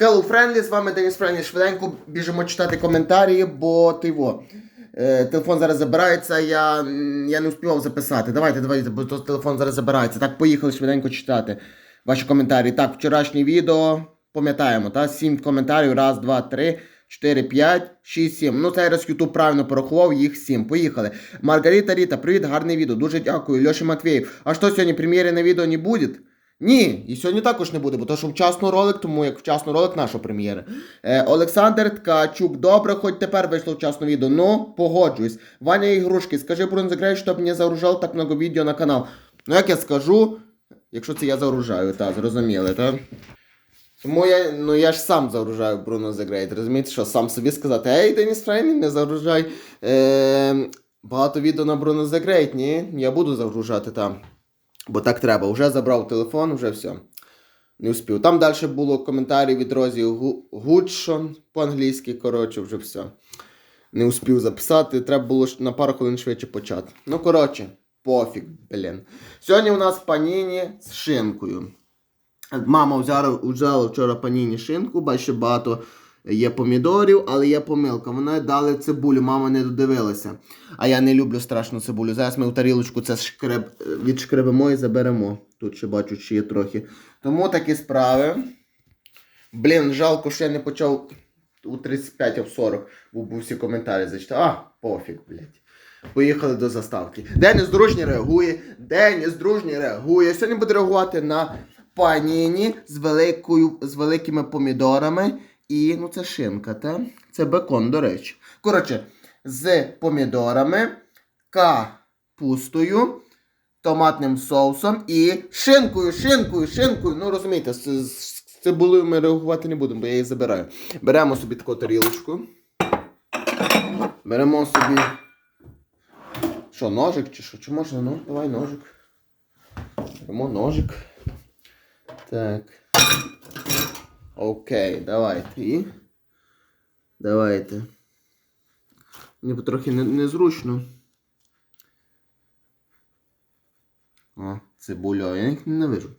Hello Friendly, з вами Деніс Френлі. Швиденько біжимо читати коментарі, бо ти во. Е, телефон зараз забирається, я, я не успівав записати. Давайте, давайте, бо то телефон зараз забирається. Так, поїхали швиденько читати ваші коментарі. Так, вчорашнє відео, пам'ятаємо, та? 7 коментарів. Раз, два, три, чотири, п'ять, шість, сім. Ну, цей раз YouTube правильно порахував, їх сім. Поїхали. Маргарита Ріта, привіт, гарне відео. Дуже дякую. Льоша Матвєєв. А що сьогодні прем'єри на відео не буде? Ні, і сьогодні також не буде, бо то, що вчасно ролик, тому як вчасно ролик наша прем'єра. Е, Олександр Ткачук, добре, хоч тепер вийшло вчасно відео. Ну, погоджуюсь. Ваня Ігрушки, скажи про Грей, щоб не загружав так много відео на канал. Ну, як я скажу, якщо це я загружаю, так, зрозуміли, так? Тому я, ну, я ж сам загружаю Бруно Great, розумієте, що сам собі сказати, ей, Деніс Фреймін, не загружай. Е, багато відео на Бруно Great, ні, я буду загружати там. Бо так треба. Вже забрав телефон, вже все. Не успів. Там далі було коментарі від Розі Гудшон по-англійськи, коротше, вже все. Не успів записати, треба було на пару хвилин швидше почати. Ну, коротше, пофіг, блін. Сьогодні у нас паніні з шинкою. Мама взяла, взяла вчора паніні шинку, бачите, багато є помідорів, але є помилка. Вони дали цибулю, мама не додивилася. А я не люблю страшно цибулю. Зараз ми в тарілочку це шкреб, відшкребемо і заберемо. Тут ще бачу, чи є трохи. Тому такі справи. Блін, жалко, що я не почав у 35, а в 40, бо всі коментарі зачитав. А, пофіг, блядь. Поїхали до заставки. Деніс дружній реагує. Деніс дружній реагує. Сьогодні буде реагувати на паніні з, великою, з великими помідорами. І ну це шинка, та? Це бекон, до речі. Коротше, з помідорами, капустою, томатним соусом і шинкою, шинкою, шинкою. Ну розумієте, з, з, цибулею ми реагувати не будемо, бо я її забираю. Беремо собі таку тарілочку. Беремо собі. Що, ножик чи що? Чи можна? Ну, давай ножик. Беремо ножик. Так. Окей, давайте. І. Давайте. Мені трохи не- незручно. О, цибуля, я їх ненавижу.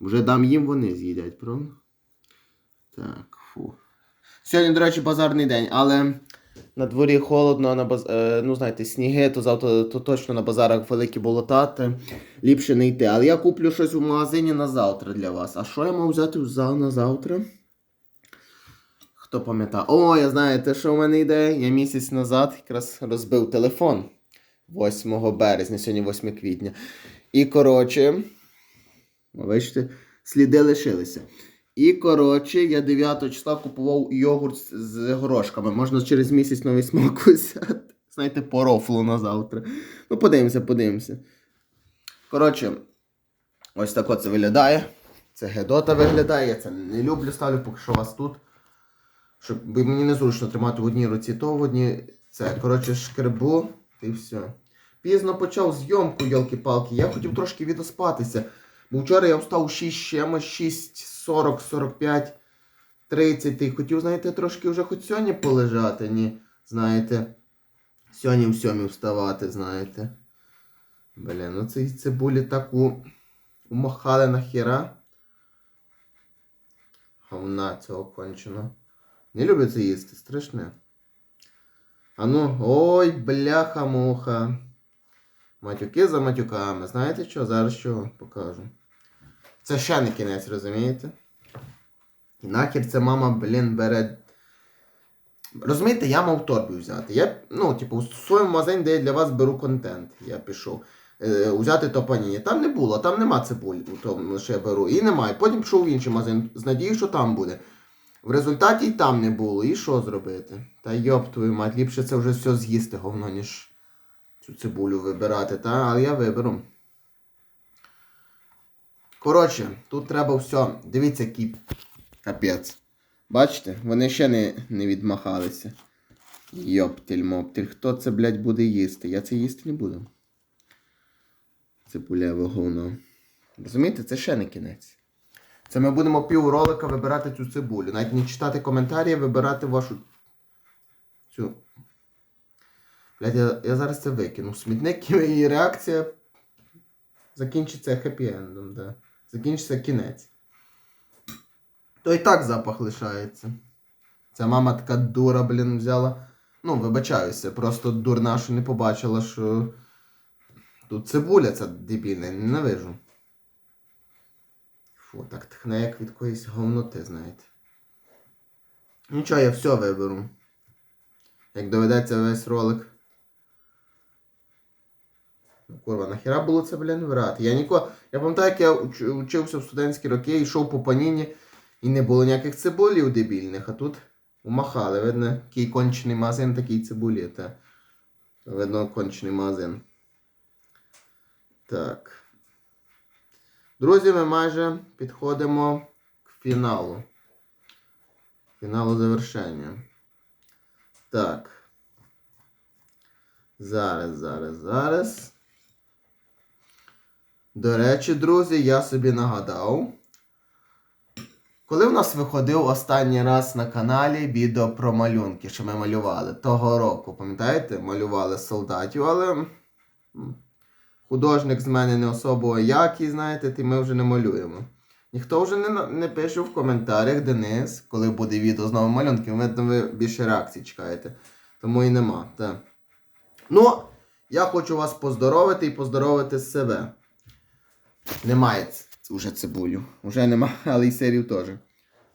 Вже дам їм, вони з'їдять, правда? Так, фу. Сьогодні, до речі, базарний день, але на дворі холодно, на баз... е, ну знаєте, сніги, то завтра то точно на базарах великі болотати. Ліпше не йти. Але я куплю щось в магазині на завтра для вас. А що я мав взяти на завтра? Хто пам'ятає? О, я знаю, те, що в мене йде. Я місяць назад якраз розбив телефон 8 березня, сьогодні 8 квітня. І коротше, бачите, сліди лишилися. І коротше, я 9 числа купував йогурт з- горошками. Можна через місяць новий смак взяти. Знаєте, по рофлу на завтра. Ну, подивимося, подивимося. Коротше, ось так от це виглядає. Це Гедота виглядає. Я це не люблю, ставлю поки що вас тут. Щоб мені незручно тримати в одній руці, то в одній це. Коротше, шкребу і все. Пізно почав зйомку, йолки-палки. Я хотів трошки відоспатися. Бо вчора я встав 6 чимось, 6, 40, 45, 30. І хотів, знаєте, трошки вже хоч сьогодні полежати, ні. Знаєте. Сьогодні в сьомій вставати, знаєте. Блін, ну цей цибулі так у... умахали нахера. Говна цього кончено. Не люблю це їсти, страшне. А ну, ой, бляха-муха. Матюки за матюками. Знаєте що? Зараз що покажу. Це ще не кінець, розумієте? І нахер це мама, блін, бере. Розумієте, я мав торбі взяти. Я, ну, типу, в своєму магазині, де я для вас беру контент. Я пішов. Е, взяти то. Там не було, там нема цибулі, у тому, що я беру. І немає. Потім пішов в інший магазин з надією, що там буде. В результаті й там не було. І що зробити? Та йоп твою мать, ліпше це вже все з'їсти говно, ніж цю цибулю вибирати, та? але я виберу. Коротше, тут треба все. Дивіться, який капець. Бачите, вони ще не, не відмахалися. Йоптель моптель. Хто це, блядь, буде їсти? Я це їсти не буду. Цибулеве говно. Розумієте, це ще не кінець. Це ми будемо пів ролика вибирати цю цибулю. Навіть не читати коментарі, вибирати вашу. Цю. Блядь, я, я зараз це викину. Смітник і реакція закінчиться хеппі-ендом, да. Закінчиться кінець. то і так запах лишається. Ця мама така дура, блін, взяла. Ну, вибачаюся, просто дурна, що не побачила, що тут цибуля ця дебільна, ненавижу. Фу, так тхне, як від якоїсь говноти, знаєте. Нічого, я все виберу. Як доведеться весь ролик. Ну, курва, нахіра було це, блін, врати? Я ніколи. Я пам'ятаю, як я учився в студентські роки, йшов по паніні, і не було ніяких цибулів дебільних, а тут умахали. Видно, який кончений магазин, такий цибулі. Та. Видно, кончений магазин. Так. Друзі, ми майже підходимо к фіналу. Фіналу завершення. Так. Зараз, зараз, зараз. До речі, друзі, я собі нагадав. Коли в нас виходив останній раз на каналі відео про малюнки, що ми малювали того року, пам'ятаєте? Малювали солдатів, але художник з мене не особо який, знаєте, і ми вже не малюємо. Ніхто вже не, не пише в коментарях, Денис, коли буде відео з новим малюнком, видно, ви більше реакцій чекаєте. Тому і нема. Так. Ну, я хочу вас поздоровити і поздоровити себе. Немає вже цибулю. Уже нема, але і сирів теж.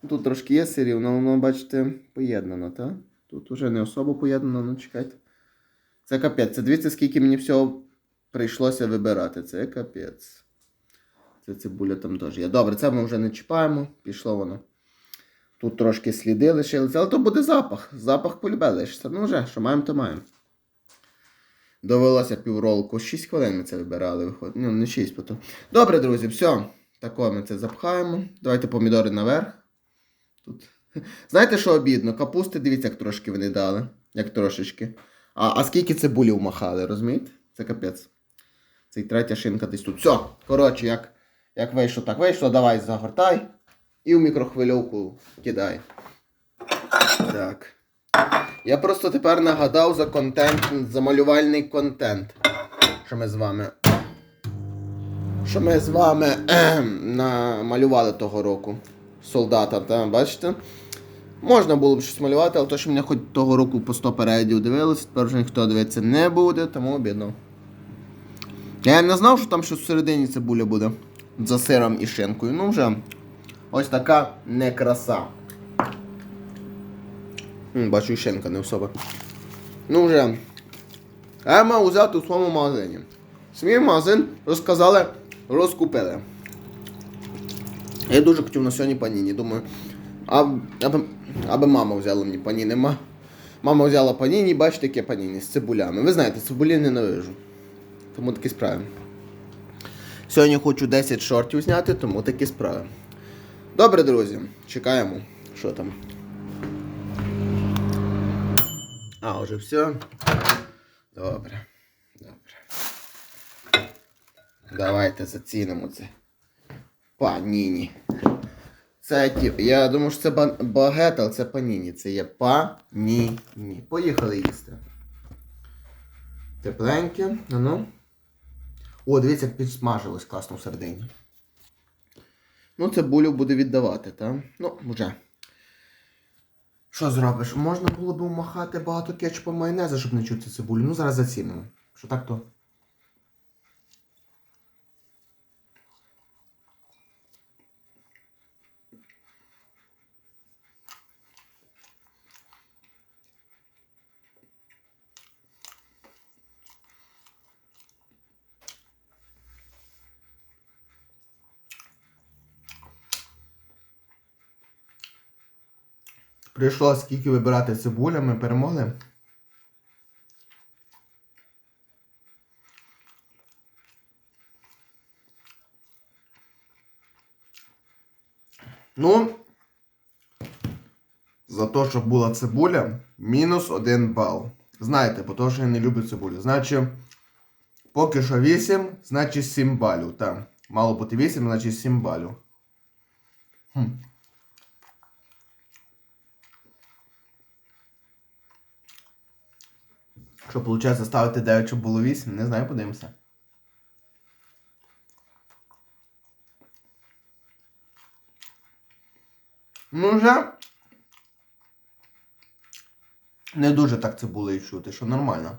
Тут трошки є сирів, але воно, бачите, поєднано, так? Тут уже не особо поєднано, ну чекайте. Це капець. Це дивіться, скільки мені всього прийшлося вибирати. Це капець. Це цибуля там теж є. Добре, це ми вже не чіпаємо, пішло воно. Тут трошки сліди лишилися, але то буде запах. Запах полюбе лишиться. Ну вже, що маємо, то маємо. Довелося півролку. 6 хвилин ми це вибирали, виходить. Ну, не 6 потім. Добре, друзі, все. Тако ми це запхаємо. Давайте помідори наверх. Тут. Знаєте, що обідно? Капусти, дивіться, як трошки вони дали. Як трошечки. А, а скільки цибулі вмахали, розумієте? Це капець. Це і третя шинка десь тут. Все. Коротше, як, як вийшло, так вийшло. Давай загортай. І в мікрохвильовку кидай. Так. Я просто тепер нагадав за контент, за малювальний контент. Що ми з вами. Що ми з вами намалювали того року. Солдата, та, бачите? Можна було б щось малювати, але то, що мене хоч того року по 100 переглядів дивилися, тепер вже ніхто дивитися не буде, тому обідно. Я не знав, що там щось всередині цибуля буде. За сиром і шинкою. Ну вже. Ось така некраса. Бачу, і шинка не особа. Ну вже. А я мав взяти у своєму магазині. Свій магазин розказали, розкупили. Я дуже хотів на сьогодні паніні. Думаю, а, аби, аби мама взяла мені паніні. Ма, мама взяла паніні, бачите, яке паніні з цибулями. Ви знаєте, цибулі ненавижу. Тому такі справи. Сьогодні хочу 10 шортів зняти, тому такі справи. Добре, друзі, чекаємо. Що там? А, вже все. Добре. Добре. Давайте зацінимо це. Паніні. Це ті. Я думаю, що це ба- багет, але це паніні. Це є паніні. Поїхали їсти. Тепленьке. А ну. О, дивіться, підсмажилось класно всередині. Ну, цибулю буде віддавати, так? Ну, вже. Що зробиш? Можна було б махати багато кетчупа майонезу, щоб не чути цибулю. Ну, зараз зацінимо. Що так то? Прийшло скільки вибирати цибуля, ми перемогли. Ну, за те, що була цибуля, мінус один бал. Знаєте, бо то, що я не люблю цибулю. Значить, поки що 8, значить 7 балів. Так. Мало бути 8, значить 7 балів. Хм. Що виходить ставити 9, щоб було 8, не знаю, подивимося. Ну вже не дуже так це було і чути, що нормально.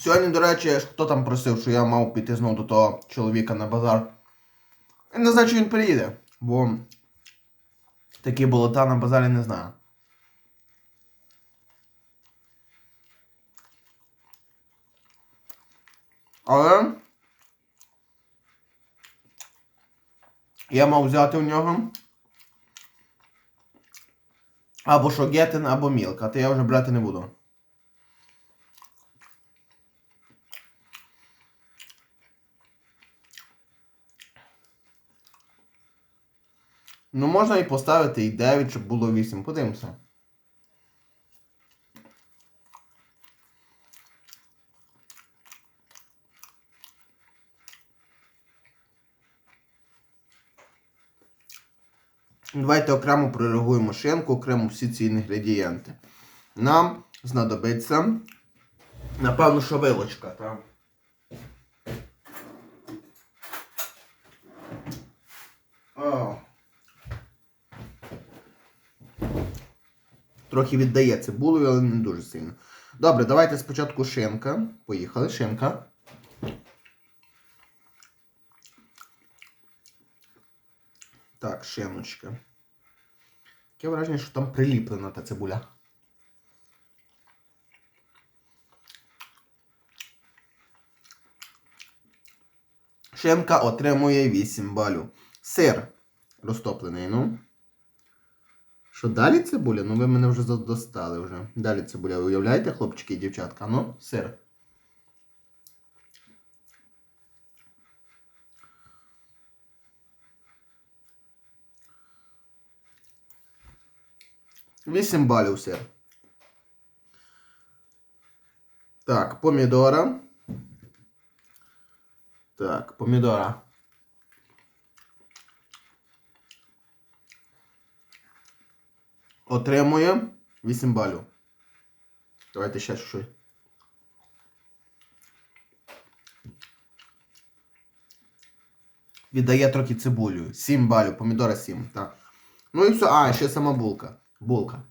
Сьогодні, до речі, хто там просив, що я мав піти знову до того чоловіка на базар. Я не знаю, чи він приїде, бо такі болота на базарі не знаю. Але я мав взяти у нього або шогетин, або мілк, а то я вже брати не буду. Ну, можна і поставити і 9, щоб було 8. Подивимося. Давайте окремо прореагуємо шинку, окремо всі ці інгредієнти. Нам знадобиться, напевно, що вилочка, Трохи віддає цибулею, але не дуже сильно. Добре, давайте спочатку шинка. Поїхали, шинка. Так, шиночка. Таке враження, що там приліплена та цибуля. Шинка отримує 8 балів. Сир розтоплений, ну. Що далі цибуля? Ну ви мене вже достали вже. Далі цибуля. Уявляєте, хлопчики і дівчатка? Ну, сир. Вісім балів сир. Так, помідора. Так, помідора. Отримує 8 балів. Давайте ще щось. Віддає трохи цибулю. 7 балів, помідора 7. Так. Ну і все. А, ще сама булка. Булка.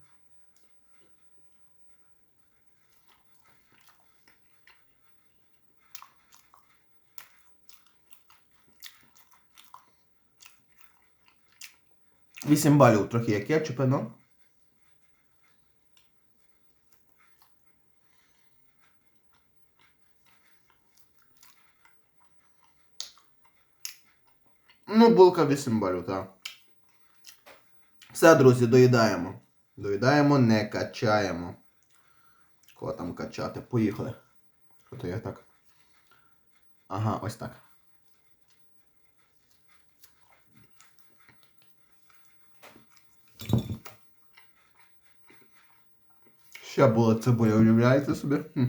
Вісім балів трохи як кетчупи, ну. Ну, булка 8 балів, так. Все, друзі, доїдаємо. Доїдаємо, не качаємо. Кого там качати? Поїхали. Що я так? Ага, ось так. Ще була цибуля, уявляєте собі? Хм.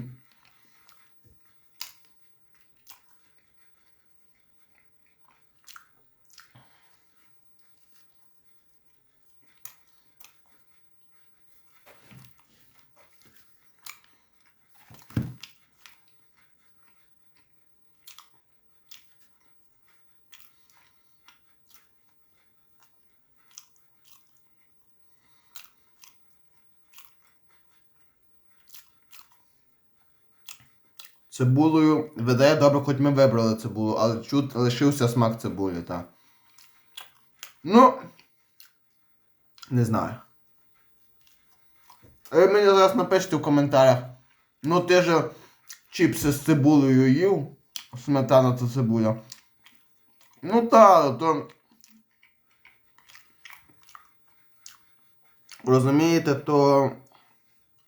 Цибулею видає добре, хоч ми вибрали цибулу, але чут лишився смак цибулі, так. Ну. Не знаю. Ви мені зараз напишіть в коментарях. Ну ти же чіпси з цибулею їв. Сметана та цибуля. Ну так, то. Розумієте, то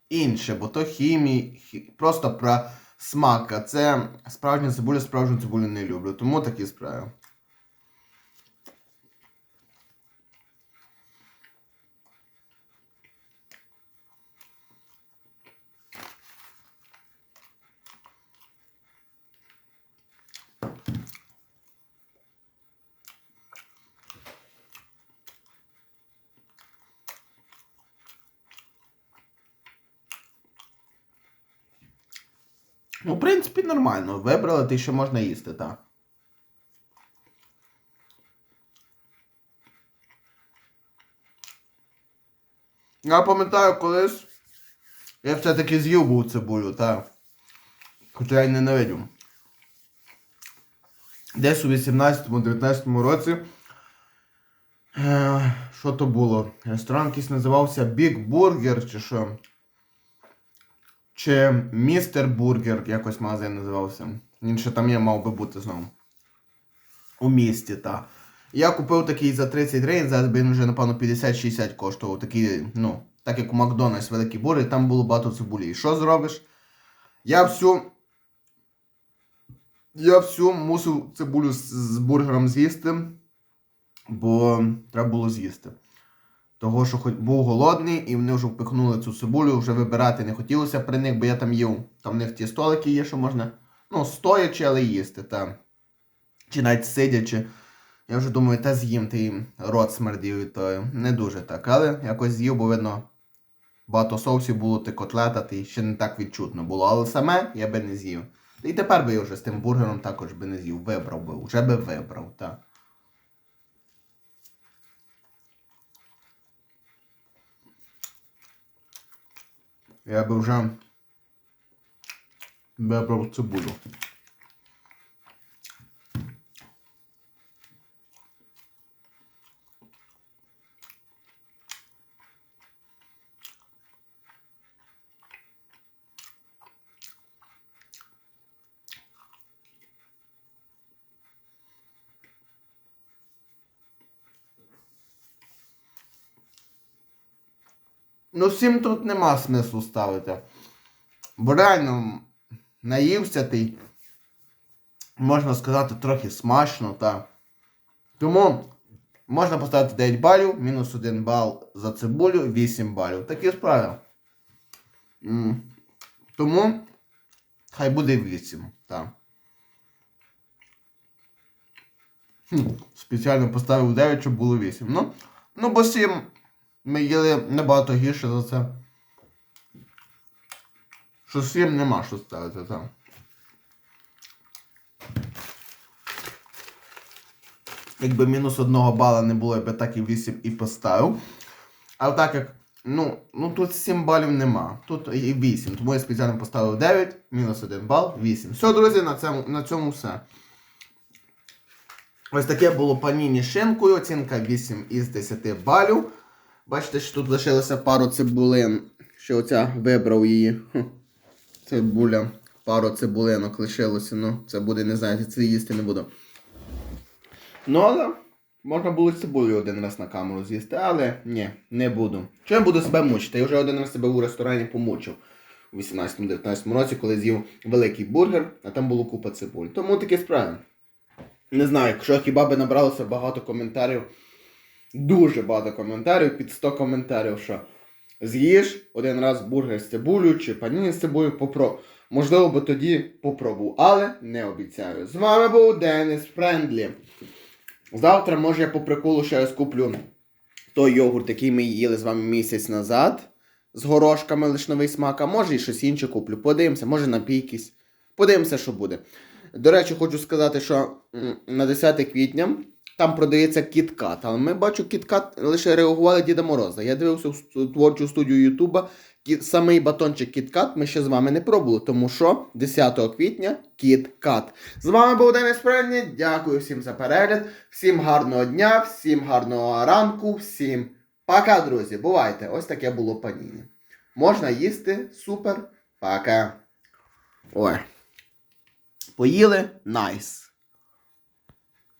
інше, бо то хімії, хі- просто про смак, а це справжня цибуля, справжню цибулю не люблю, тому такі справи. Ну, в принципі, нормально. Вибрали, ти ще можна їсти, так. Я пам'ятаю колись. Я все-таки з'їв був цибулю, так. Хоча я й ненавидю. Десь у 18-19 році. Е, що то було? Ресторан якийсь називався Big Burger чи що? Чи Містер Бургер, якось магазин називався. Він ще там є, мав би бути знову. У місті, так. Я купив такий за 30 гривень, зараз би він вже, напевно, 50-60 коштував. Такий, ну, так як у Макдональдс великий бургер, там було багато цибулі. І що зробиш? Я всю. Я всю мусив цибулю з бургером з'їсти, бо треба було з'їсти. Того, що хоч був голодний, і вони вже впихнули цю цибулю, вже вибирати не хотілося при них, бо я там їв. Там в них ті столики є, що можна. Ну, стоячи, але їсти. Та. Чи навіть сидячи. Я вже думаю, та з'їм, ти їм рот смердів від того. Не дуже так. Але якось з'їв, бо видно, багато соусів було, ти котлета, ти ще не так відчутно було. Але саме я би не з'їв. І тепер би я вже з тим бургером також би не з'їв. Вибрав би, вже би вибрав, так. Я би вже вибрав цибулю. Ну, всім тут нема смислу ставити. Бо реально наївся ти, можна сказати, трохи смачно, та. Тому можна поставити 9 балів, мінус 1 бал за цибулю, 8 балів. Такі справи. Тому хай буде 8. Так. Хм, спеціально поставив 9, щоб було 8. Ну, ну бо 7 ми їли набагато гірше за це. Що 7 нема що ставити там. Якби мінус одного бала не було, я би так і 8 і поставив. А так як, ну, ну тут 7 балів нема. Тут і 8. Тому я спеціально поставив 9, мінус 1 бал, 8. Все, друзі, на цьому, на цьому все. Ось таке було паніні шинкою. Оцінка 8 із 10 балів. Бачите, що тут лишилося пару цибулин. Що оця вибрав її. Цибуля. Пару цибулинок лишилося. Ну, це буде, не знаю, це їсти не буду. Ну, але можна було цибулю один раз на камеру з'їсти, але ні, не буду. Що я буду себе мучити? Я вже один раз себе у ресторані помучив у 18-19 році, коли з'їв великий бургер, а там було купа цибуль. Тому такі справи. Не знаю, якщо хіба би набралося багато коментарів, дуже багато коментарів, під 100 коментарів, що з'їж один раз бургер з цибулею чи паніні з цибулею, попро... можливо, би тоді попробував, але не обіцяю. З вами був Денис Френдлі. Завтра, може, я по приколу ще раз куплю той йогурт, який ми їли з вами місяць назад, з горошками лиш новий смак, а може і щось інше куплю. Подивимося, може напій. Подивимося, що буде. До речі, хочу сказати, що на 10 квітня там продається кіткат, але ми бачу, кіткат лише реагували Діда Мороза. Я дивився в творчу студію Ютуба. Самий батончик кіткат ми ще з вами не пробували, тому що 10 квітня кіткат. З вами був Денис Прельні. Дякую всім за перегляд, всім гарного дня, всім гарного ранку, всім пока, друзі. Бувайте! Ось таке було паніні. Можна їсти, супер, пока. Ой. Поїли, найс.